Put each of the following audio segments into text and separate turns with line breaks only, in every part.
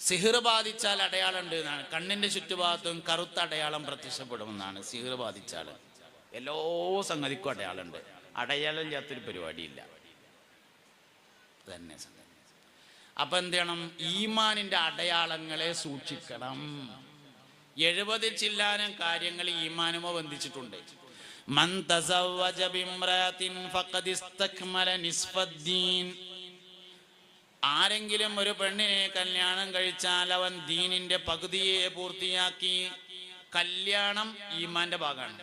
സിഹിർ ബാധിച്ചാൽ അടയാളം ഉണ്ട് എന്നാണ്. കണ്ണിന്റെ ചുറ്റുഭാഗത്തും കറുത്ത അടയാളം പ്രത്യക്ഷപ്പെടുമെന്നാണ് സിഹിർ ബാധിച്ചാൽ. എല്ലോ സംഗതിക്കും അടയാളമുണ്ട്. അടയാളം ഇല്ലാത്തൊരു പരിപാടിയില്ല. തന്നെ സംഗതി. അപ്പൊ എന്ത് ചെയ്യണം? ഈമാനിന്റെ അടയാളങ്ങളെ സൂക്ഷിക്കണം. എഴുപത് ചില്ലാനം കാര്യങ്ങൾ ഈമാനുമോ ബന്ധിച്ചിട്ടുണ്ട്. മൻ തസവ്വജ നിസ്ഫദ്ദീൻ. ആരെങ്കിലും ഒരു പെണ്ണിനെ കല്യാണം കഴിച്ചാൽ അവൻ ദീനിന്റെ പകുതിയെ പൂർത്തിയാക്കി കല്യാണം ഈമാന്റെ ഭാഗമാണ്.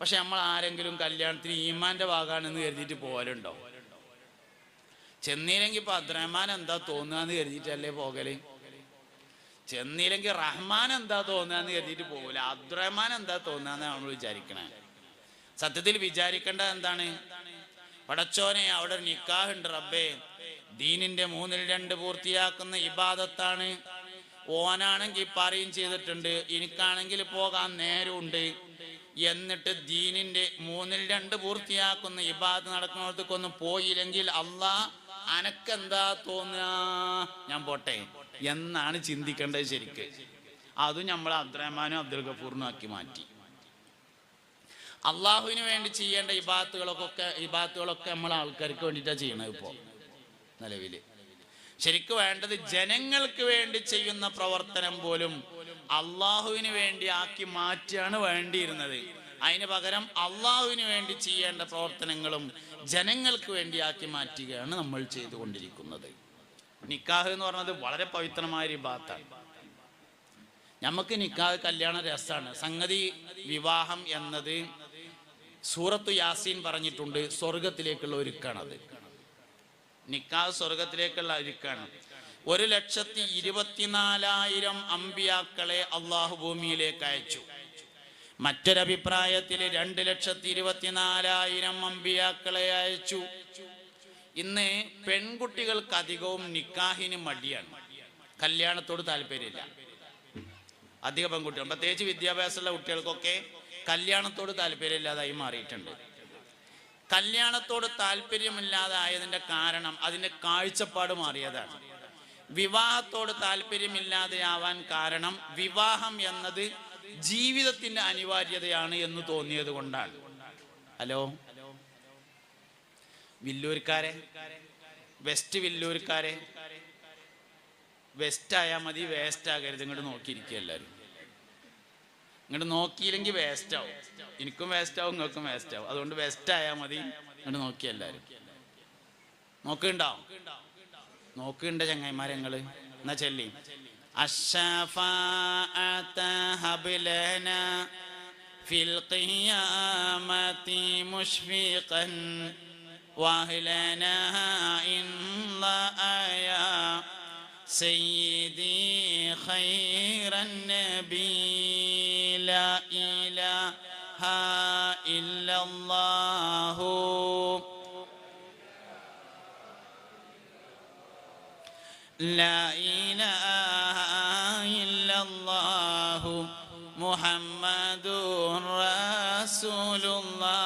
പക്ഷെ നമ്മൾ ആരെങ്കിലും കല്യാണത്തിന് ഈമാന്റെ ഭാഗമാണെന്ന് കരുതിയിട്ട് പോകലുണ്ടോ ചെന്നില്ലെങ്കിൽ ഇപ്പൊ അദ്രഹ്മാൻ എന്താ തോന്നുകയെന്ന് കരുതിയിട്ടല്ലേ പോകൽ? ചെന്നില്ലെങ്കിൽ റഹ്മാൻ എന്താ തോന്നുകയെന്ന് കരുതിയിട്ട് പോകില്ല അബ്ദുറഹ്മാൻ എന്താ തോന്നുകയെന്ന് നമ്മൾ വിചാരിക്കണേ. സത്യത്തിൽ വിചാരിക്കേണ്ടത് എന്താണ്? പടച്ചോനെ അവിടെ നിക്കാഹുണ്ട് റബ്ബേ. ദീനിന്റെ മൂന്നിൽ രണ്ട് പൂർത്തിയാക്കുന്ന ഇബാദത്താണ്. ഓനാണെങ്കിൽ പറയും ചെയ്തിട്ടുണ്ട് എനിക്കാണെങ്കിൽ പോകാൻ നേരമുണ്ട്. എന്നിട്ട് ദീനിന്റെ മൂന്നിൽ രണ്ട് പൂർത്തിയാക്കുന്ന ഇബാദ് നടക്കുന്നിടത്തേക്കൊന്നും പോയില്ലെങ്കിൽ അള്ളാ അനക്കെന്താ തോന്നുക ഞാൻ പോട്ടെ. എന്നാണ് ചിന്തിക്കേണ്ടത് ശരിക്ക്. അതും നമ്മൾ അബ്ദുറഹ്മാനും അബ്ദുൽ ഗഫൂറിനും ആക്കി മാറ്റി. അള്ളാഹുവിന് വേണ്ടി ചെയ്യേണ്ട ഇബാത്തുകളൊക്കെ ഇബാത്തുകളൊക്കെ നമ്മൾ ആൾക്കാർക്ക് വേണ്ടിയിട്ടാണ് ചെയ്യണത് ഇപ്പോൾ നിലവിൽ ശരിക്കും വേണ്ടത് ജനങ്ങൾക്ക് വേണ്ടി ചെയ്യുന്ന പ്രവർത്തനം പോലും അള്ളാഹുവിന് വേണ്ടി ആക്കി മാറ്റിയാണ് വേണ്ടിയിരുന്നത്. അതിന് പകരം അള്ളാഹുവിന് വേണ്ടി ചെയ്യേണ്ട പ്രവർത്തനങ്ങളും ജനങ്ങൾക്ക് വേണ്ടി ആക്കി മാറ്റുകയാണ് നമ്മൾ ചെയ്തുകൊണ്ടിരിക്കുന്നത്. നിക്കാഹ് എന്ന് പറഞ്ഞത് വളരെ പവിത്രമായ ഒരു ഭാഗത്താണ് നമുക്ക് നിക്കാഹ് കല്യാണ രസമാണ്. സംഗതി വിവാഹം എന്നത് സൂറത്തു യാസീൻ പറഞ്ഞിട്ടുണ്ട് സ്വർഗത്തിലേക്കുള്ള ഒരുക്കാണത്. നിക്കാഹ് സ്വർഗത്തിലേക്കുള്ള ഒരുക്കാണ് ഒരു ലക്ഷത്തി ഇരുപത്തിനാലായിരം അമ്പിയാക്കളെ അള്ളാഹു ഭൂമിയിലേക്ക് അയച്ചു. മറ്റൊരഭിപ്രായത്തിൽ രണ്ട് ലക്ഷത്തി ഇരുപത്തിനാലായിരം അമ്പിയാക്കളെ അയച്ചു. ഇന്ന് പെൺകുട്ടികൾക്ക് അധികവും നിക്കാഹിന് മടിയാണ്. കല്യാണത്തോട് താല്പര്യമില്ല. അധിക പെൺകുട്ടികൾ പ്രത്യേകിച്ച് വിദ്യാഭ്യാസമുള്ള കുട്ടികൾക്കൊക്കെ കല്യാണത്തോട് താല്പര്യമില്ലാതായി മാറിയിട്ടുണ്ട്. കല്യാണത്തോട് താല്പര്യമില്ലാതായതിന്റെ കാരണം അതിന്റെ കാഴ്ചപ്പാട് മാറിയതാണ്. വിവാഹത്തോട് താല്പര്യമില്ലാതെയാവാൻ കാരണം വിവാഹം എന്നത് ജീവിതത്തിന്റെ അനിവാര്യതയാണ് എന്ന് തോന്നിയത് കൊണ്ടാണ്. ഹലോ? വില്ലൂർക്കാരെ? വെസ്റ്റ് വില്ലൂർക്കാരെ? വെസ്റ്റ് ആയാൽ മതി വേസ്റ്റ് ആകരുത് ഇങ്ങോട്ട് നോക്കിയിരിക്കുക എല്ലാവരും ഇങ്ങോട്ട് നോക്കിയില്ലെങ്കിൽ വേസ്റ്റ് ആവും എനിക്കും വേസ്റ്റ് ആവും നിങ്ങൾക്കും വേസ്റ്റ് ആവും അതുകൊണ്ട് വെസ്റ്റ് ആയാൽ മതി ഇങ്ങോട്ട് നോക്കി എല്ലാവരും നോക്കുന്നുണ്ടോ നോക്കുന്നുണ്ട് ചങ്ങായിമാരെ ഞങ്ങള് എന്നാ ചെല്ലി الشفاعة هب لنا في القيامة مشفقا واهلنا إن يا سيدي خير النبي لا إله إلا الله محمد رسول الله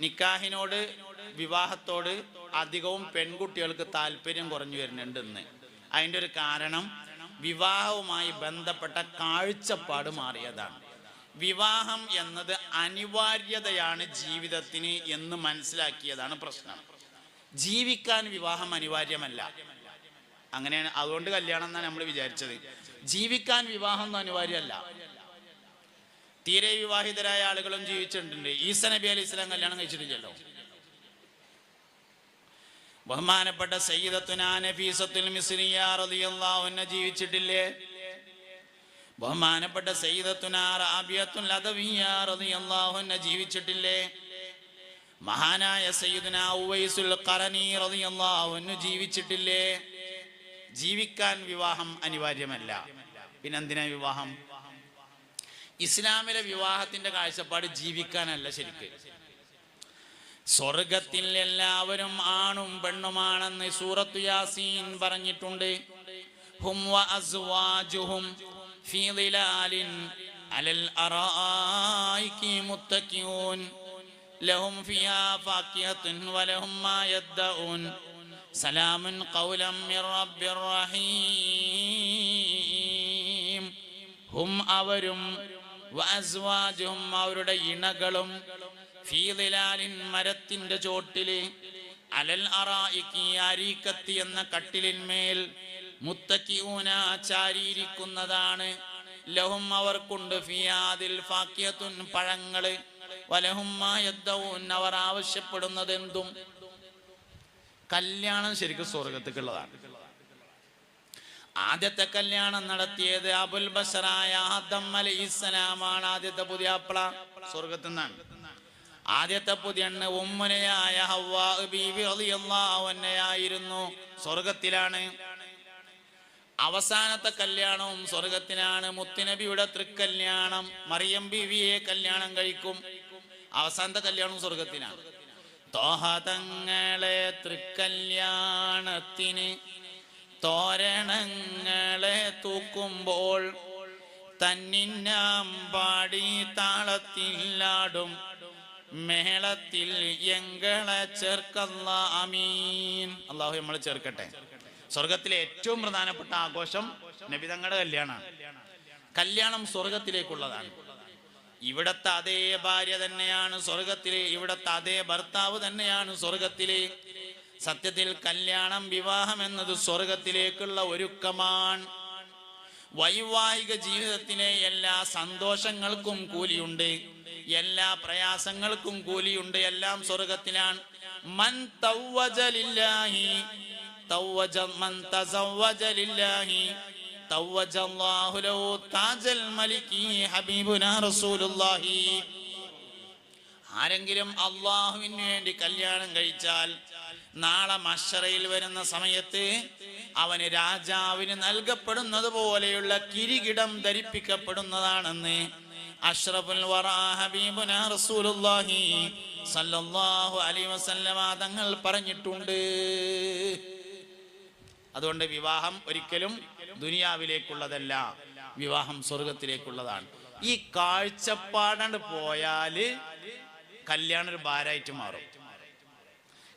നിക്കാഹിനോട് വിവാഹത്തോട് അധികവും പെൺകുട്ടികൾക്ക് താല്പര്യം കുറഞ്ഞു വരുന്നുണ്ട് ഇന്ന് അതിൻ്റെ ഒരു കാരണം വിവാഹവുമായി ബന്ധപ്പെട്ട കാഴ്ചപ്പാട് മാറിയതാണ് വിവാഹം എന്നത് അനിവാര്യതയാണ് ജീവിതത്തിന് എന്ന് മനസ്സിലാക്കിയതാണ് പ്രശ്നം ജീവിക്കാൻ വിവാഹം അനിവാര്യമല്ല. അങ്ങനെയാണ്. അതുകൊണ്ട് കല്യാണം എന്നാണ് നമ്മൾ വിചാരിച്ചത്. ജീവിക്കാൻ വിവാഹം ഒന്നും അനിവാര്യമല്ല. തീരെ വിവാഹിതരായ ആളുകളും ജീവിച്ചിട്ടുണ്ട്. ഈസ നബി അലി ഇസ്ലാം കല്യാണം കഴിച്ചിട്ടില്ലല്ലോ. ബഹുമാനപ്പെട്ട സയ്യിദത്തുന നഫീസത്തുൽ മിസ്രിയ റളിയല്ലാഹു അൻഹ ജീവിച്ചിട്ടില്ലേ? ബഹുമാനപ്പെട്ട സയ്യിദത്തുനാ റാബിയത്തുൽ അദവിയ ജീവിച്ചിട്ടില്ലേ? മഹാനായ സയ്യിദ്ന ഉവൈസുൽ ഖറനി റളിയല്ലാഹു ജീവിച്ചിട്ടില്ലേ? ജീവിക്കാൻ വിവാഹം അനിവാര്യമല്ല. പിന്നെന്തിനാ വിവാഹം? ഇസ്ലാമിലെ വിവാഹത്തിന്റെ കാഴ്ചപ്പാട് ജീവിക്കാനല്ല ശരിക്ക്. സ്വർഗത്തിൽ എല്ലാവരും ആണും പെണ്ണുമാണെന്ന് സൂറത്തു യാസീൻ പറഞ്ഞിട്ടുണ്ട്. ഹും വ അസ്വാജുഹും ഫീ അലൽ ലഹും ഫിയാ ഫാക്കിഹത്തുൻ വലഹും മാ യദ്ദഊൻ. സലാമുൻ ഖൗലം മിർ റബ്ബിർ റഹീം. ഹും അവരും വഅസ്വാജുഹും അവരുടെ ഇണകളും ഫീ ദിലാലിൻ മരത്തിന്റെ ചോട്ടിൽ അലൽ അറായിക്കി അരീക്കത്തി എന്ന കട്ടിലിന്മേൽ മുത്തക്കിഊന ചാരിയിരിക്കുന്നതാണ്. ലഹും അവർക്കുണ്ട് ഫിയാദിൽ ഫാക്കിയത്തുൻ പഴങ്ങൾ. വലഹും അവർ ആവശ്യപ്പെടുന്നത് എന്തും കല്യാണം ശരിക്കും സ്വർഗത്തേക്കുള്ളതാണ്. ആദ്യത്തെ കല്യാണം നടത്തിയത് അബുൽ ബഷറായ ആദം അലൈഹിസ്സലാമാണ്. ആദ്യത്തെ പുതിയ അപ്പള സ്വർഗത്തിൽ നിന്നാണ്. ആദ്യത്തെ പുതിയ എണ്ണ ഉമ്മനയായ അൻഹയായിരുന്നു. സ്വർഗത്തിലാണ്. അവസാനത്തെ കല്യാണവും സ്വർഗത്തിനാണ്. മുത്തുനബിയുടെ തൃക്കല്യാണം. മറിയം ബീവിയെ കല്യാണം കഴിക്കും. അവസാനത്തെ കല്യാണവും സ്വർഗത്തിനാണ് തോഹതങ്ങളെ തൃക്കല്യാണത്തിന് തോരണങ്ങളെ തൂക്കുമ്പോൾ തന്നിന്നാം പാടി താളത്തില്ലാടും മേളത്തിൽ എങ്കളെ ചേർക്കല്ല അമീൻ. അള്ളാഹു നമ്മൾ ചേർക്കട്ടെ. സ്വർഗത്തിലെ ഏറ്റവും പ്രധാനപ്പെട്ട ആഘോഷം നബിതങ്ങളുടെ കല്യാണമാണ്. കല്യാണം സ്വർഗത്തിലേക്കുള്ളതാണ്. ഇവിടത്തെ അതേ ഭാര്യ തന്നെയാണ് സ്വർഗത്തിലെ ഇവിടത്തെ അതേ ഭർത്താവ് തന്നെയാണ് സ്വർഗത്തിലെ. സത്യത്തിൽ കല്യാണം വിവാഹം എന്നത് സ്വർഗത്തിലേക്കുള്ള ഒരുക്കമാണ്. വൈവാഹിക ജീവിതത്തിലെ എല്ലാ സന്തോഷങ്ങൾക്കും കൂലിയുണ്ട്. എല്ലാ പ്രയാസങ്ങൾക്കും കൂലിയുണ്ട്. എല്ലാം സ്വർഗത്തിലാണ്. മൻ തൗവജലില്ലാഹി തവ്വജ മൻ തസവ്വജലില്ലാഹി ആരെങ്കിലും അള്ളാഹുവിന് വേണ്ടി കല്യാണം കഴിച്ചാൽ നാളെ മഷറയിൽ വരുന്ന സമയത്ത് അവന് രാജാവിന് നൽകപ്പെടുന്നത് പോലെയുള്ള കിരീടം ധരിപ്പിക്കപ്പെടുന്നതാണെന്ന് അഷ്റഫുൽ തങ്ങൾ പറഞ്ഞിട്ടുണ്ട്. അതുകൊണ്ട് വിവാഹം ഒരിക്കലും ദുനിയാവിലേക്കുള്ളതല്ല. വിവാഹം സ്വർഗത്തിലേക്കുള്ളതാണ്. ഈ കാഴ്ചപ്പാടാണ്ട് പോയാൽ കല്യാണം ഒരു ഭാരമായിട്ട് മാറും.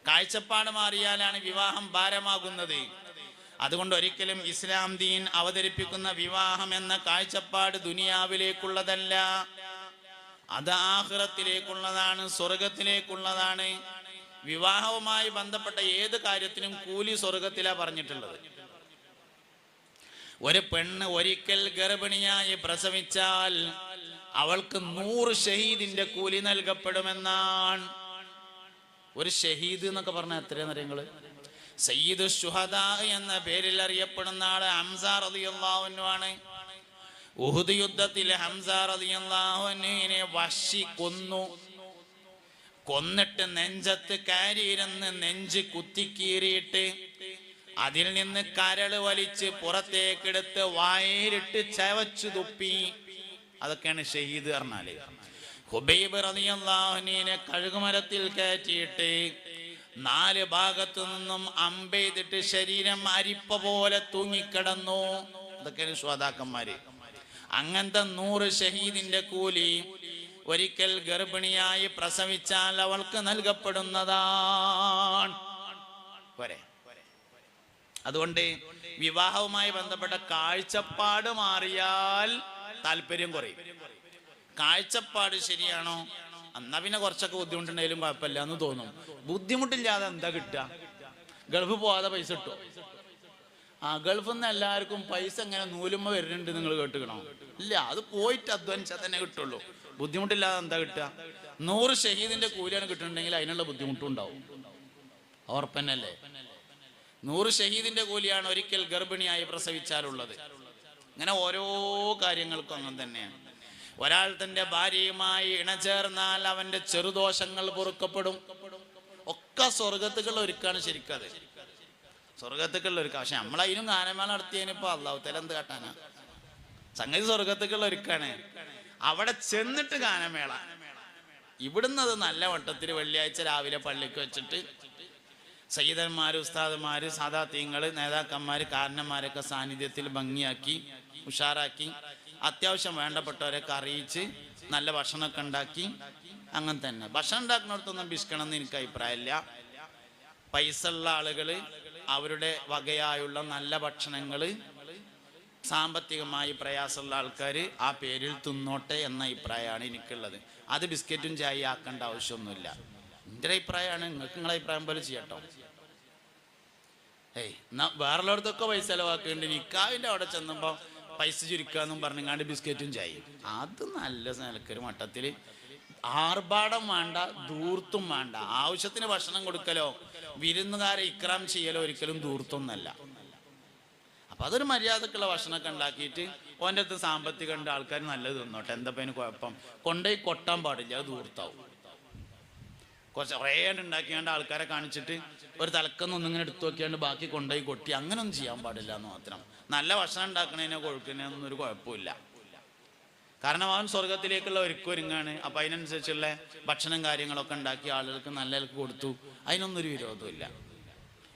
കാഴ്ചപ്പാട് മാറിയാലാണ് വിവാഹം ഭാരമാകുന്നത്. അതുകൊണ്ട് ഒരിക്കലും ഇസ്ലാം ദീൻ അവതരിപ്പിക്കുന്ന വിവാഹം എന്ന കാഴ്ചപ്പാട് ദുനിയാവിലേക്കുള്ളതല്ല. അത് ആഹ്റത്തിലേക്കുള്ളതാണ് സ്വർഗത്തിലേക്കുള്ളതാണ്. വിവാഹവുമായി ബന്ധപ്പെട്ട ഏത് കാര്യത്തിനും കൂലി സ്വർഗത്തിലാ പറഞ്ഞിട്ടുള്ളത്. ഒരു പെണ്ണ് ഒരിക്കൽ ഗർഭിണിയായി പ്രസവിച്ചാൽ അവൾക്ക് നൂറ് ഷഹീദിന്റെ കൂലി നൽകപ്പെടുമെന്നാണ്. ഒരു ഷഹീദ് എന്നൊക്കെ പറഞ്ഞാൽ എത്രയാ നിങ്ങൾ? സയ്യിദ് ഷുഹദ എന്ന പേരിൽ അറിയപ്പെടുന്ന ആൾ ഹംസാർ ആണ് ഉഹുദ് യുദ്ധത്തിൽ ഹംസാർ അലിയല്ലാഹുവിനെ വശി കൊന്നു കൊന്നിട്ട് നെഞ്ചത്ത് കാരിയിരുന്ന് നെഞ്ച് കുത്തിക്കീറിയിട്ട് അതിൽ നിന്ന് കരൾ വലിച്ച് പുറത്തേക്കെടുത്ത് വായിലിട്ട് ചവച്ചു തുപ്പി. അതൊക്കെയാണ് ഷഹീദ് പറഞ്ഞാൽ. ഹുബൈബ് റളിയല്ലാഹുവിനെ കഴുകുമരത്തിൽ കയറ്റിയിട്ട് നാല് ഭാഗത്തു നിന്നും അമ്പെയ്തിട്ട് ശരീരം അരിപ്പ പോലെ തൂങ്ങിക്കിടന്നു. അതൊക്കെയാണ് ശ്രോതാക്കന്മാര്. അങ്ങനത്തെ നൂറ് ഷഹീദിന്റെ കൂലി ഒരിക്കൽ ഗർഭിണിയായി പ്രസവിച്ചാൽ അവൾക്ക് നൽകപ്പെടുന്നതാണ്. പോരെ. അതുകൊണ്ട് വിവാഹവുമായി ബന്ധപ്പെട്ട കാഴ്ചപ്പാട് മാറിയാൽ താല്പര്യം കുറയും. കാഴ്ചപ്പാട് ശരിയാണോ? എന്നാ പിന്നെ കുറച്ചൊക്കെ ബുദ്ധിമുട്ടുണ്ടെങ്കിലും കുഴപ്പമില്ല എന്ന് തോന്നും. ബുദ്ധിമുട്ടില്ലാതെ എന്താ കിട്ടുക? ഗൾഫ് പോവാതെ പൈസ കിട്ടുമോ ആ ഗൾഫിൽ നിന്ന് എല്ലാവർക്കും പൈസ എങ്ങനെ നൂലുമ്പോ വരുന്നുണ്ട് നിങ്ങൾ കേട്ടുക്കണോ? ഇല്ല അത് പോയിട്ട് അധ്വാനിച്ചാൽ തന്നെ കിട്ടുള്ളൂ. ബുദ്ധിമുട്ടില്ലാതെ എന്താ കിട്ടുക? നൂറ് ഷഹീദിന്റെ കൂലിയാണ് കിട്ടുന്നുണ്ടെങ്കിൽ അതിനുള്ള ബുദ്ധിമുട്ടും ഉണ്ടാവും. ഉറപ്പന്നല്ലേ? നൂറ് ഷഹീദിന്റെ കൂലിയാണ് ഒരിക്കൽ ഗർഭിണിയായി പ്രസവിച്ചാലുള്ളത്. ഇങ്ങനെ ഓരോ കാര്യങ്ങൾക്കും അങ്ങനെ തന്നെയാണ്. ഒരാൾ തന്റെ ഭാര്യയുമായി ഇണചേർന്നാൽ അവന്റെ ചെറുദോഷങ്ങൾ പൊറുക്കപ്പെടും. ഒക്കെ സ്വർഗത്തുകൾ ഒരുക്കാണ് ശരിക്കത്. സ്വർഗത്തുക്കൾ ഒരുക്ക. പക്ഷെ നമ്മൾ അതിനും ഗാനമേള നടത്തിയതിനിപ്പോ എന്ത് കാട്ടാനാ? സംഗതി സ്വർഗത്തുക്കൾ ഒരുക്കാണ്. അവിടെ ചെന്നിട്ട് ഗാനമേള ഇവിടുന്ന് അത് നല്ല വട്ടത്തിൽ വെള്ളിയാഴ്ച രാവിലെ പള്ളിക്ക് വെച്ചിട്ട് സയ്യിദന്മാര് ഉസ്താദന്മാര് സാദാത്യങ്ങൾ നേതാക്കന്മാര് കാരണന്മാരൊക്കെ സാന്നിധ്യത്തിൽ ഭംഗിയാക്കി ഉഷാറാക്കി അത്യാവശ്യം വേണ്ടപ്പെട്ടവരൊക്കെ അറിയിച്ച് നല്ല ഭക്ഷണമൊക്കെ ഉണ്ടാക്കി അങ്ങനെ തന്നെ. ഭക്ഷണം ഉണ്ടാക്കുന്നിടത്തൊന്നും ബിസ്ക്കണം എന്ന് എനിക്ക് അഭിപ്രായമില്ല. പൈസ ഉള്ള ആളുകൾ അവരുടെ വകയായുള്ള നല്ല ഭക്ഷണങ്ങൾ സാമ്പത്തികമായി പ്രയാസമുള്ള ആൾക്കാർ ആ പേരിൽ തിന്നോട്ടെ എന്ന അഭിപ്രായമാണ് എനിക്കുള്ളത്. അത് ബിസ്ക്കറ്റും ചായ ആക്കേണ്ട ആവശ്യമൊന്നുമില്ല. എന്റെ അഭിപ്രായമാണ്. നിങ്ങൾക്ക് നിങ്ങളെ അഭിപ്രായം പോലെ ചെയ്യട്ടോ. ഏയ് എന്നാ വേറുള്ളടത്തൊക്കെ പൈസ ചിലവാക്കേണ്ടി നിക്കാവിന്റെ അവിടെ ചെന്നപ്പോൾ പൈസ ചുരുക്കാന്നും പറഞ്ഞങ്ങാണ്ട് ബിസ്ക്കറ്റും ചായയും. അത് നല്ല നിലക്കൊരു മട്ടത്തിൽ ആർഭാടം വേണ്ട ദൂർത്തും വേണ്ട. ആവശ്യത്തിന് ഭക്ഷണം കൊടുക്കലോ വിരുന്നുകാരെ ഇക്രാം ചെയ്യലോ ഒരിക്കലും ദൂർത്തൊന്നല്ല അപ്പൊ അതൊരു മര്യാദക്കുള്ള ഭക്ഷണമൊക്കെ ഉണ്ടാക്കിയിട്ട് ഓന്റെ അടുത്ത് സാമ്പത്തികം ഉണ്ട് ആൾക്കാർ നല്ലത് തിന്നോട്ടെ. എന്താ അതിന് കുഴപ്പം? കൊണ്ടുപോയി കൊട്ടാൻ പാടില്ല അത് ദൂർത്താവും കുറച്ച് കുറേ ഉണ്ടാക്കിയാണ്ട് ആൾക്കാരെ കാണിച്ചിട്ട് ഒരു തലക്കൊന്നും ഇങ്ങനെ എടുത്തു നോക്കിയാണ്ട് ബാക്കി കൊണ്ടുപോയി കൊട്ടി. അങ്ങനൊന്നും ചെയ്യാൻ പാടില്ല എന്ന് മാത്രം. നല്ല ഭക്ഷണം ഉണ്ടാക്കണേനോ കൊഴുക്കുന്നതിനൊന്നും ഒരു കുഴപ്പമില്ല. കാരണം അവൻ സ്വർഗത്തിലേക്കുള്ള ഒരുക്കൊരുങ്ങാണ് അപ്പം അതിനനുസരിച്ചുള്ള ഭക്ഷണം കാര്യങ്ങളൊക്കെ ഉണ്ടാക്കി ആളുകൾക്ക് നല്ല കൊടുത്തു. അതിനൊന്നും ഒരു വിരോധമില്ല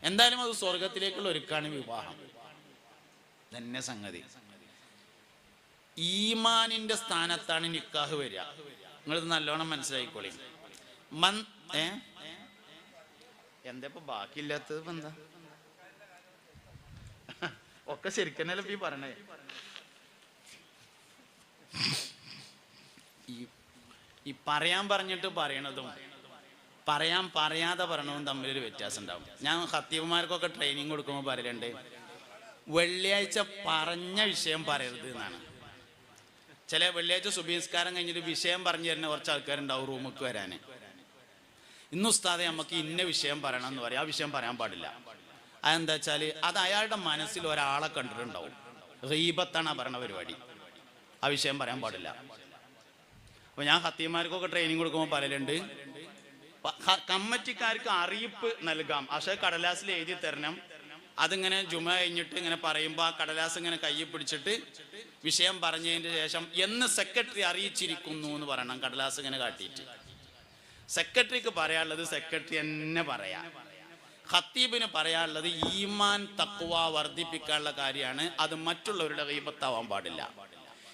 എന്തായാലും അത് സ്വർഗത്തിലേക്കുള്ള ഒരുക്കാണ് വിവാഹം. തന്നെ സംഗതി. ഈമാനിന്റെ സ്ഥാനത്താണ് നിക്കാഹ് വരിക. നിങ്ങളിത് നല്ലോണം മനസ്സിലാക്കിക്കോളി മൻ എന്താ ബാക്കിയില്ലാത്തത് എന്താ? ഒക്കെ ശരിക്കനല്ല ഈ പറഞ്ഞേ ഈ പറയാൻ പറഞ്ഞിട്ട് പറയണതും പറയാൻ പറയാതെ പറയണതും തമ്മിലൊരു വ്യത്യാസം ഉണ്ടാവും. ഞാൻ ഹത്തീവുമാർക്കൊക്കെ ട്രെയിനിങ് കൊടുക്കുമ്പോൾ പറയലുണ്ട്. വെള്ളിയാഴ്ച പറഞ്ഞ വിഷയം പറയരുത് എന്നാണ്. ചില വെള്ളിയാഴ്ച സുബീസ്കാരം കഴിഞ്ഞിട്ട് വിഷയം പറഞ്ഞു തരുന്ന കുറച്ച് ആൾക്കാരുണ്ടാവും റൂമിക്ക് വരാൻ. ഇന്ന് ഉസ്താദെ നമുക്ക് ഇന്ന വിഷയം പറയണം എന്ന് പറയും. ആ വിഷയം പറയാൻ പാടില്ല. അതെന്താ വെച്ചാൽ അത് അയാളുടെ മനസ്സിൽ ഒരാളെ കണ്ടിട്ടുണ്ടാവും. റീബത്താണ് ആ പറയണ പരിപാടി. ആ വിഷയം പറയാൻ പാടില്ല. അപ്പൊ ഞാൻ ഹത്തിയന്മാർക്കൊക്കെ ട്രെയിനിങ് കൊടുക്കുമ്പോൾ പറയലുണ്ട്. കമ്മിറ്റിക്കാർക്ക് അറിയിപ്പ് നൽകാം. പക്ഷേ കടലാസിൽ എഴുതി തരണം. അതിങ്ങനെ ജുമ കഴിഞ്ഞിട്ട് ഇങ്ങനെ പറയുമ്പോൾ ആ കടലാസ് ഇങ്ങനെ കയ്യിൽ പിടിച്ചിട്ട് വിഷയം പറഞ്ഞതിന് ശേഷം എന്ന് സെക്രട്ടറി അറിയിച്ചിരിക്കുന്നു എന്ന് പറയണം. കടലാസ് ഇങ്ങനെ കാട്ടിയിട്ട്. സെക്രട്ടറിക്ക് പറയാനുള്ളത് സെക്രട്ടറി എന്നെ പറയാം. ഖത്തീബിന് പറയാനുള്ളത് ഈമാൻ തക്കുവ വർദ്ധിപ്പിക്കാനുള്ള കാര്യമാണ്. അത് മറ്റുള്ളവരുടെ കൈപത്താവാൻ പാടില്ല.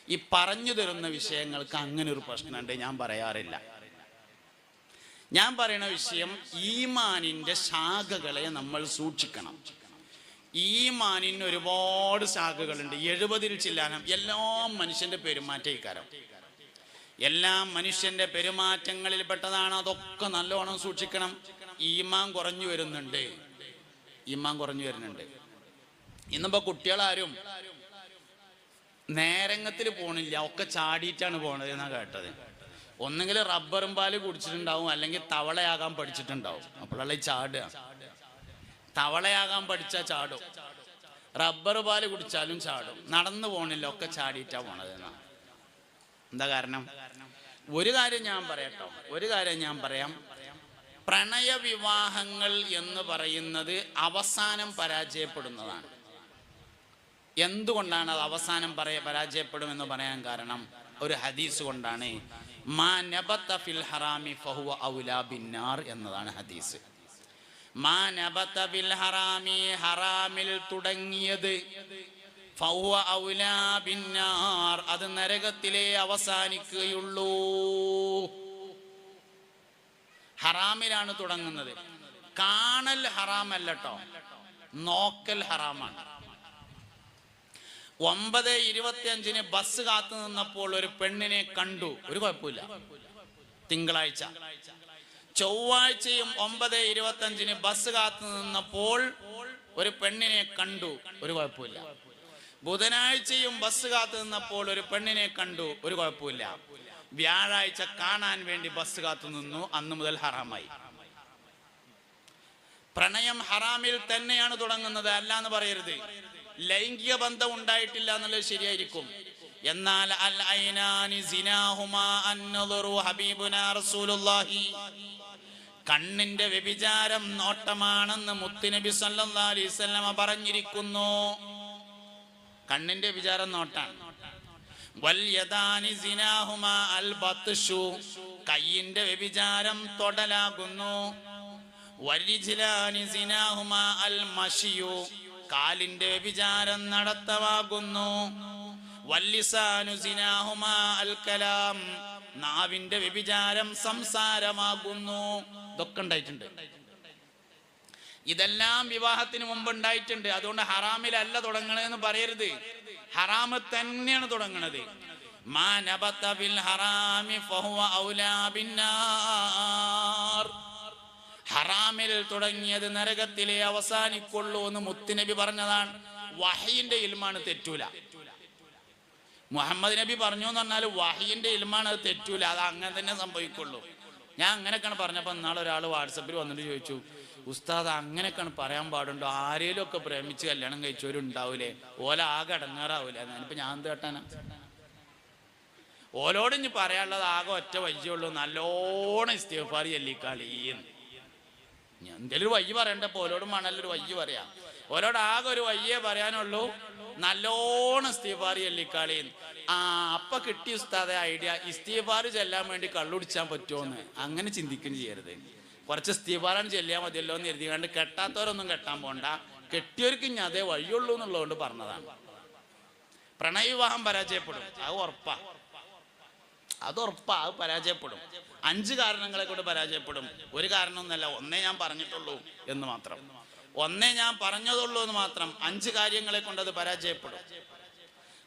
ഈ പറഞ്ഞു തരുന്ന വിഷയങ്ങൾക്ക് അങ്ങനെ ഒരു പ്രശ്നമുണ്ട്. ഞാൻ പറയാറില്ല. ഞാൻ പറയുന്ന വിഷയം ഈമാനിന്റെ ശാഖകളെ നമ്മൾ സൂക്ഷിക്കണം. ഈമാനിന് ഒരുപാട് ശാഖകളുണ്ട്. എഴുപതിൽ ചില്ലാനം. എല്ലാ മനുഷ്യന്റെ പെരുമാറ്റക്കാരം. എല്ലാ മനുഷ്യന്റെ പെരുമാറ്റങ്ങളിൽ പെട്ടതാണ്. അതൊക്കെ നല്ലോണം സൂക്ഷിക്കണം. ഈമാൻ കുറഞ്ഞു വരുന്നുണ്ട്. ഈമാൻ കുറഞ്ഞു വരുന്നുണ്ട്. ഇന്നിപ്പോ കുട്ടികളാരും നേരങ്ങത്തിൽ പോണില്ല. ഒക്കെ ചാടിയിട്ടാണ് പോണത് എന്നാ കേട്ടത്. ഒന്നെങ്കിൽ റബ്ബറും പാൽ കുടിച്ചിട്ടുണ്ടാവും. അല്ലെങ്കിൽ തവളയാകാൻ പഠിച്ചിട്ടുണ്ടാവും. അപ്പോഴല്ലേ ഈ ചാടുക. തവളയാകാൻ പഠിച്ചാൽ ചാടും. റബ്ബർ പാൽ കുടിച്ചാലും ചാടും. നടന്നു പോണില്ല ഒക്കെ ചാടിയിട്ടാ പോണത് എന്നാ. എന്താ കാരണം? ഒരു കാര്യം ഞാൻ പറയട്ടോ. ഒരു കാര്യം ഞാൻ പറയാം. പ്രണയ വിവാഹങ്ങൾ എന്ന് പറയുന്നത് അവസാനം പരാജയപ്പെടുന്നതാണ്. എന്തുകൊണ്ടാണ് അത് അവസാനം പറയ പരാജയപ്പെടുമെന്ന് പറയാൻ കാരണം? ഒരു ഹദീസ് കൊണ്ടാണ്. മാ നബത്ത ഫിൽ ഹറാമി ഫഹുവ ഔലാ ബിന്നാർ എന്നതാണ് ഹദീസ്. മാ നബത്ത ഫിൽ ഹറാമി ഹറാമിൽ തുടങ്ങിയത് അത് നരകത്തിലേ അവസാനിക്കുകയുള്ളൂ. ഹറാമിലാണ് തുടങ്ങുന്നത്. കാണൽ ഹറാമല്ലോ കേട്ടോ നോക്കൽ ഹറാമാണ്. ഒമ്പത് ഇരുപത്തി അഞ്ചിന് ബസ് കാത്തു നിന്നപ്പോൾ ഒരു പെണ്ണിനെ കണ്ടു. ഒരു കുഴപ്പമില്ല. തിങ്കളാഴ്ച. ചൊവ്വാഴ്ചയും ഒമ്പത് ഇരുപത്തഞ്ചിന് ബസ് കാത്തു നിന്നപ്പോൾ ഒരു പെണ്ണിനെ കണ്ടു. ഒരു കുഴപ്പമില്ല. ബുധനാഴ്ചയും ബസ് കാത്തു നിന്നപ്പോൾ ഒരു പെണ്ണിനെ കണ്ടു. ഒരു കുഴപ്പമില്ല. വ്യാഴാഴ്ച കാണാൻ വേണ്ടി ബസ് കാത്തു നിന്നു. അന്ന് മുതൽ ഹറാമായി. പ്രണയം ഹറാമിൽ തന്നെയാണ് തുടങ്ങുന്നത്. അല്ല എന്ന് പറയരുത്. ലൈംഗിക ബന്ധം ഉണ്ടായിട്ടില്ല എന്നുള്ളത് ശരിയായിരിക്കും. എന്നാൽ അൽ ഐനാനി സിനാഹുമാ അന്നദറു ഹബീബുനാ റസൂലുള്ളാഹി കണ്ണിന്റെ വ്യഭിചാരം നോട്ടമാണെന്ന് മുത്തുനബി സല്ലാ അലൈഹി വസല്ലമ പറഞ്ഞിരിക്കുന്നു. കണ്ണിന്റെ വിചാരം നോട്ടാണ്. കയ്യിന്റെ വ്യഭിചാരം തൊടലാകുന്നു. കാലിന്റെ വ്യഭിചാരം നടത്തവാകുന്നു വല്ലിസാനു സിനാഹുമാ അൽ കലാം. നാവിന്റെ വ്യഭിചാരം സംസാരമാകുന്നു. ഇതൊക്കെ ഉണ്ടായിട്ടുണ്ട്. ഇതെല്ലാം വിവാഹത്തിന് മുമ്പ് ഉണ്ടായിട്ടുണ്ട്. അതുകൊണ്ട് ഹറാമിലല്ല തുടങ്ങണതെന്ന് പറയരുത്. ഹറാമ് തന്നെയാണ് തുടങ്ങണത്. ഹറാമിൽ തുടങ്ങിയത് നരകത്തിലെ അവസാനിക്കുള്ളൂ എന്ന് മുത്തുനബി പറഞ്ഞതാണ്. വഹയിന്റെ ഇൽമാണ് തെറ്റൂല. മുഹമ്മദ് നബി പറഞ്ഞു എന്ന് പറഞ്ഞാൽ വഹയിന്റെ ഇൽമാണ് അത് തെറ്റൂല അത് അങ്ങനെ തന്നെ സംഭവിക്കുള്ളൂ. ഞാൻ അങ്ങനെയൊക്കെയാണ് പറഞ്ഞപ്പോൾ എന്നാളെ ഒരാൾ വാട്സപ്പിൽ വന്നിട്ട് ചോദിച്ചു ഉസ്താദ് അങ്ങനെയൊക്കെയാണ് പറയാൻ പാടുണ്ടോ? ആരേലും ഒക്കെ പ്രേമിച്ച് കല്യാണം കഴിച്ചവരുണ്ടാവൂലേ? ഓല ആകെ അടങ്ങാറാവൂലേ ഞാനിപ്പോ ഞാൻ എന്ത് കേട്ടാനാ? ഓലോട് ഇനി പറയാനുള്ളത് ആകെ ഒറ്റ വയ്യുള്ളൂ നല്ലോണം ഇസ്തീഫാർ ചെല്ലിക്കാളീന്ന്. എന്തെങ്കിലും ഒരു വയ്യ് പറയണ്ടപ്പോ ഓലോടും വേണമല്ലോ വയ്യ് പറയാം. ഓരോട് ആകെ ഒരു വയ്യേ പറയാനുള്ളൂ. നല്ലോണം ഇസ്തീഫാർ ചെല്ലിക്കാളിന്ന്. ആ അപ്പ കിട്ടിയ ഉസ്താദെ ഐഡിയ ഇസ്തീഫാർ ചെല്ലാൻ വേണ്ടി കള്ളുടിച്ചാൻ പറ്റുമോന്ന് അങ്ങനെ ചിന്തിക്കും ചെയ്യരുത്. കുറച്ച് ഇസ്തീഫാറാണ് ചെല്ലിയാൽ മതിയല്ലോ എന്ന് എഴുതി കെട്ടാത്തവരൊന്നും കെട്ടാൻ പോണ്ട. കെട്ടിയവർക്ക് ഇനി അതേ വഴിയുള്ളൂ എന്നുള്ളതുകൊണ്ട് പറഞ്ഞതാണ്. പ്രണയവിവാഹം പരാജയപ്പെടും. അത് ഉറപ്പാ. അത് ഉറപ്പാ. അത് പരാജയപ്പെടും. അഞ്ച് കാരണങ്ങളെ കൊണ്ട് പരാജയപ്പെടും. ഒരു കാരണമൊന്നല്ല ഒന്നേ ഞാൻ പറഞ്ഞിട്ടുള്ളൂ എന്ന് മാത്രം. ഒന്നേ ഞാൻ പറഞ്ഞതുള്ളൂ എന്ന് മാത്രം അഞ്ച് കാര്യങ്ങളെ കൊണ്ട് അത് പരാജയപ്പെടും.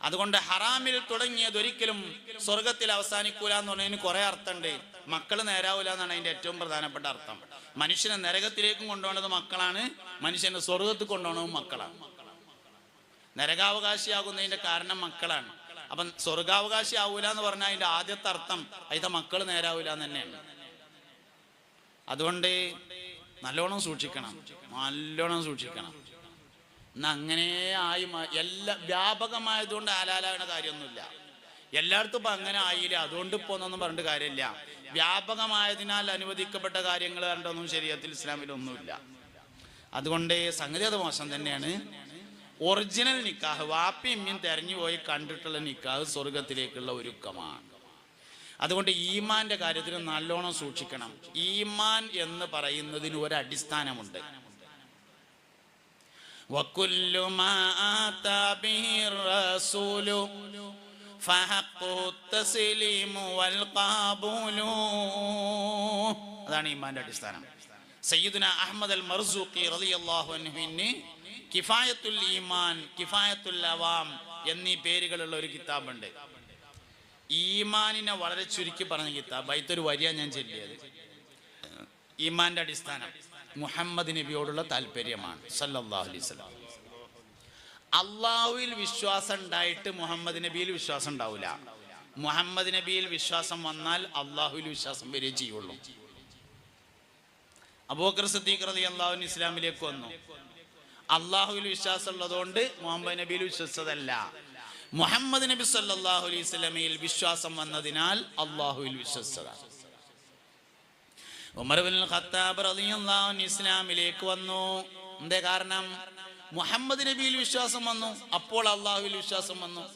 അതുകൊണ്ട് ഹറാമിൽ തുടങ്ങിയത് ഒരിക്കലും സ്വർഗത്തിൽ അവസാനിക്കൂല എന്ന് പറഞ്ഞതിന് കുറെ അർത്ഥമുണ്ട്. മക്കൾ നേരാവൂല എന്നാണ് അതിന്റെ ഏറ്റവും പ്രധാനപ്പെട്ട അർത്ഥം. മനുഷ്യനെ നരകത്തിലേക്കും കൊണ്ടുപോകുന്നത് മക്കളാണ് മനുഷ്യനെ സ്വർഗത്തിൽ കൊണ്ടുപോകുന്നതും മക്കളാണ്. നരകാവകാശിയാകുന്നതിന്റെ കാരണം മക്കളാണ്. അപ്പം സ്വർഗാവകാശി ആവൂല എന്ന് പറഞ്ഞാൽ അതിന്റെ ആദ്യത്തെ അർത്ഥം അതിന്റെ മക്കൾ നേരാവൂല എന്ന് തന്നെയാണ്. അതുകൊണ്ട് നല്ലോണം സൂക്ഷിക്കണം. നല്ലോണം സൂക്ഷിക്കണം. ഇന്ന് അങ്ങനെ ആയി എല്ലാ വ്യാപകമായതുകൊണ്ട് ആലാലാവണ കാര്യമൊന്നുമില്ല. എല്ലായിടത്തും ഇപ്പൊ അങ്ങനെ ആയില്ല. അതുകൊണ്ട് ഇപ്പൊ ഒന്നൊന്നും പറഞ്ഞിട്ട് കാര്യമില്ല. വ്യാപകമായതിനാൽ അനുവദിക്കപ്പെട്ട കാര്യങ്ങൾ കണ്ടൊന്നും ശരീരത്തിൽ ഇസ്ലാമിലൊന്നുമില്ല അതുകൊണ്ട് സംഗതി അത് മോശം തന്നെയാണ്. ഒറിജിനൽ നിക്കാഹ് വാപ്പി ഇമ്മിയും തെരഞ്ഞു പോയി കണ്ടിട്ടുള്ള നിക്കാഹ് സ്വർഗത്തിലേക്കുള്ള ഒരുക്കമാണ്. അതുകൊണ്ട് ഈമാന്റെ കാര്യത്തിൽ നല്ലോണം സൂക്ഷിക്കണം. ഈമാൻ എന്ന് പറയുന്നതിന് ഒരു അടിസ്ഥാനമുണ്ട് അതാണ് ഈമാന്റെ അടിസ്ഥാനം. സയ്യിദുന അഹമ്മദ് അൽ മർസൂഖി റളിയല്ലാഹു അൻഹുവിന് കിഫായത്തുൽ ഈമാൻ കിഫായത്തുൽ അവാം എന്നീ പേരുകളുള്ള ഒരു കിതാബുണ്ട്. ഈമാനിനെ വളരെ ചുരുക്കി പറഞ്ഞ കിതാബ് അതിലൊരു വരിയ ഞാൻ ചൊല്ലിയത്. ഈമാന്റെ അടിസ്ഥാനം മുഹമ്മദ് നബിയോടുള്ള താല്പര്യമാണ് സല്ലല്ലാഹു അലൈഹി അള്ളാഹുവിൽ വിശ്വാസം ഉണ്ടായിട്ട് മുഹമ്മദ് നബിയിൽ വിശ്വാസം ഉണ്ടാവില്ല മുഹമ്മദ് നബിയിൽ വിശ്വാസം വന്നാൽ അള്ളാഹുവിൽ വിശ്വാസം വരികയും ചെയ്യുള്ളൂ. അബൂക്കർ സിദ്ദീഖ് റതി ഇസ്ലാമിലേക്ക് വന്നു. അള്ളാഹുവിൽ വിശ്വാസം ഉള്ളതുകൊണ്ട് മുഹമ്മദ് നബിയിൽ വിശ്വസിച്ചതല്ല. മുഹമ്മദ് നബി സല്ലാഹു അലൈഹി വസല്ലമയിൽ വിശ്വാസം വന്നതിനാൽ അള്ളാഹുവിൽ വിശ്വസത ഉമർ ബിൻ ഖത്താബ് റളിയല്ലാഹു ഇസ്ലാമിലേക്ക് വന്നു. എന്തേ കാരണം? മുഹമ്മദ് നബിയിൽ വിശ്വാസം വന്നു അപ്പോൾ അള്ളാഹുവിൽ വിശ്വാസം വന്നു.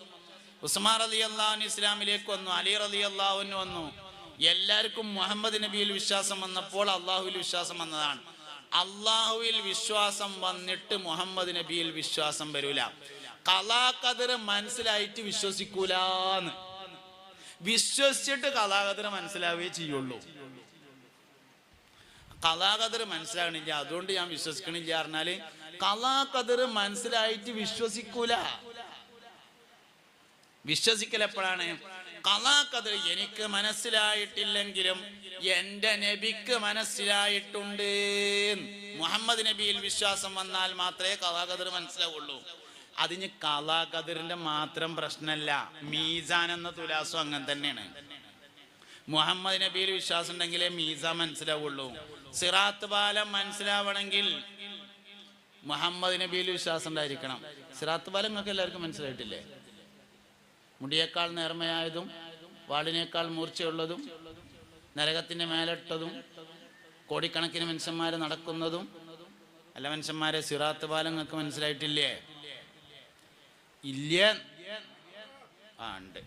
ഉസ്മാൻ അലി അള്ളാഹു ഇസ്ലാമിലേക്ക് വന്നു അലി അലി അള്ളാഹുവിന് വന്നു. എല്ലാവർക്കും മുഹമ്മദ് നബിയിൽ വിശ്വാസം വന്നപ്പോൾ അള്ളാഹുവിൽ വിശ്വാസം വന്നതാണ്. അള്ളാഹുവിൽ വിശ്വാസം വന്നിട്ട് മുഹമ്മദ് നബിയിൽ വിശ്വാസം വരൂല. കലാകതിർ മനസ്സിലായിട്ട് വിശ്വസിക്കൂലെന്ന്. വിശ്വസിച്ചിട്ട് കലാകതിർ മനസ്സിലാവുകയേ ചെയ്യുള്ളൂ. കലാകതിർ മനസ്സിലാകണില്ല അതുകൊണ്ട് ഞാൻ വിശ്വസിക്കണില്ല പറഞ്ഞാൽ കലാകതിർ മനസ്സിലായിട്ട് വിശ്വസിക്കൂല. വിശ്വസിക്കൽ എപ്പോഴാണ് കലാകതിർ എനിക്ക് മനസ്സിലായിട്ടില്ലെങ്കിലും എന്റെ നബിക്ക് മനസ്സിലായിട്ടുണ്ട്. മുഹമ്മദ് നബിയിൽ വിശ്വാസം വന്നാൽ മാത്രമേ കലാകതിർ മനസ്സിലാവുള്ളൂ. അതിന് കലാകതിറിന്റെ മാത്രം പ്രശ്നമല്ല മീസാൻ എന്ന തുലാസം അങ്ങനെ തന്നെയാണ്. മുഹമ്മദ് നബിയിൽ വിശ്വാസം ഉണ്ടെങ്കിലേ മീസ മനസ്സിലാവുള്ളൂ. സിറാത്ത് പാലം മനസ്സിലാവണമെങ്കിൽ മുഹമ്മദ് നബിയിൽ വിശ്വാസം ഉണ്ടായിരിക്കണം. സിറാത്ത് പാലം നിങ്ങൾക്ക് എല്ലാവർക്കും മനസ്സിലായിട്ടില്ലേ? മുടിയേക്കാൾ നേർമയായതും വാളിനേക്കാൾ മൂർച്ചയുള്ളതും നരകത്തിന്റെ മേലിട്ടതും കോടിക്കണക്കിന് മനുഷ്യന്മാരെ നടക്കുന്നതും അല്ല മനുഷ്യന്മാരെ സിറാത്ത് പാലം നിങ്ങൾക്ക് മനസ്സിലായിട്ടില്ലേ? ഇല്ല ആ ഉണ്ട്.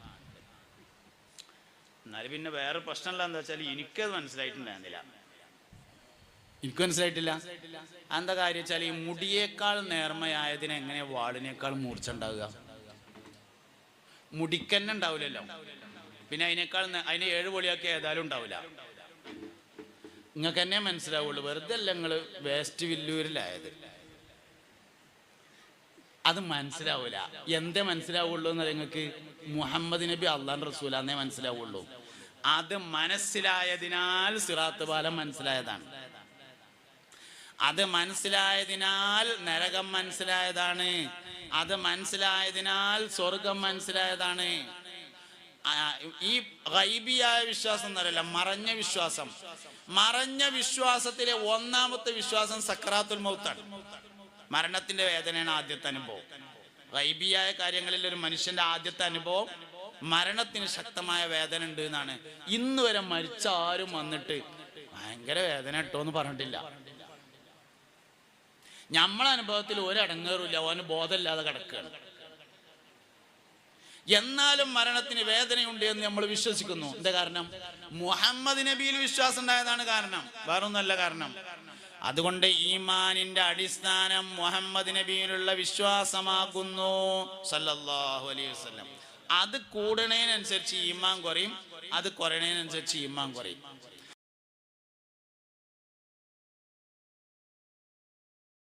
എന്നാലും പിന്നെ വേറെ പ്രശ്നമല്ല എന്താ വെച്ചാൽ എനിക്കത് മനസ്സിലായിട്ടുണ്ടായിരുന്നില്ല. എനിക്ക് മനസ്സിലായിട്ടില്ല. എന്താ കാര്യം വെച്ചാൽ ഈ മുടിയേക്കാൾ നേർമയായതിന് എങ്ങനെ വാളിനേക്കാൾ മൂർച്ച ഉണ്ടാവുക? മുടിക്കന്നെ ഉണ്ടാവില്ലല്ലോ. പിന്നെ അതിനേക്കാൾ അതിനെ ഏഴ് പൊളിയാക്കി ഏതായാലും ഉണ്ടാവില്ല. നിങ്ങൾക്ക് എന്നെ മനസ്സിലാവുള്ളൂ. വെറുതെ അല്ല നിങ്ങൾ വേസ്റ്റ് വില്ലൂരിലായത്. അത് മനസ്സിലാവൂല. എന്തേ മനസ്സിലാവുള്ളൂ എന്ന് നിങ്ങൾക്ക്? മുഹമ്മദ് നബി അള്ളാൻ റസൂലാന്നേ മനസ്സിലാവുള്ളൂ. അത് മനസ്സിലായതിനാൽ സിറാത്ത് പാലം മനസ്സിലായതാണ്. അത് മനസ്സിലായതിനാൽ നരകം മനസ്സിലായതാണ്. അത് മനസ്സിലായതിനാൽ സ്വർഗം മനസ്സിലായതാണ്. ഈ ഗൈബിയായ വിശ്വാസം എന്നറിയില്ല മറഞ്ഞ വിശ്വാസം. മറഞ്ഞ വിശ്വാസത്തിലെ ഒന്നാമത്തെ വിശ്വാസം സക്രാത്തുൽ മൗത്താണ്. മരണത്തിന്റെ വേദനയാണ് ആദ്യത്തെ അനുഭവം. വൈബിയായ കാര്യങ്ങളിൽ ഒരു മനുഷ്യന്റെ ആദ്യത്തെ അനുഭവം മരണത്തിന് ശക്തമായ വേദന ഉണ്ട് എന്നാണ്. ഇന്ന് വരെ മരിച്ച ആരും വന്നിട്ട് ഭയങ്കര വേദന ഇട്ടോ എന്ന് പറഞ്ഞിട്ടില്ല. നമ്മളെ അനുഭവത്തിൽ ഒരടങ്ങേറില്ല ഓന് ബോധമില്ലാതെ കിടക്കുകയാണ്. എന്നാലും മരണത്തിന് വേദനയുണ്ട് എന്ന് നമ്മൾ വിശ്വസിക്കുന്നു. എന്താ കാരണം? മുഹമ്മദ് നബിയിൽ വിശ്വാസം ഉണ്ടായതാണ് കാരണം. വേറൊന്നല്ല കാരണം. അതുകൊണ്ട് ഈമാനിന്റെ അടിസ്ഥാനം മുഹമ്മദ് നബിയിലുള്ള വിശ്വാസമാകുന്നു. സല്ലല്ലാഹു അലൈഹി വസല്ലം. അത് കൂടണേനനുസരിച്ച് ഈമാൻ കുറയും അത് കുറയണേനനുസരിച്ച് ഈമാൻ കുറയും.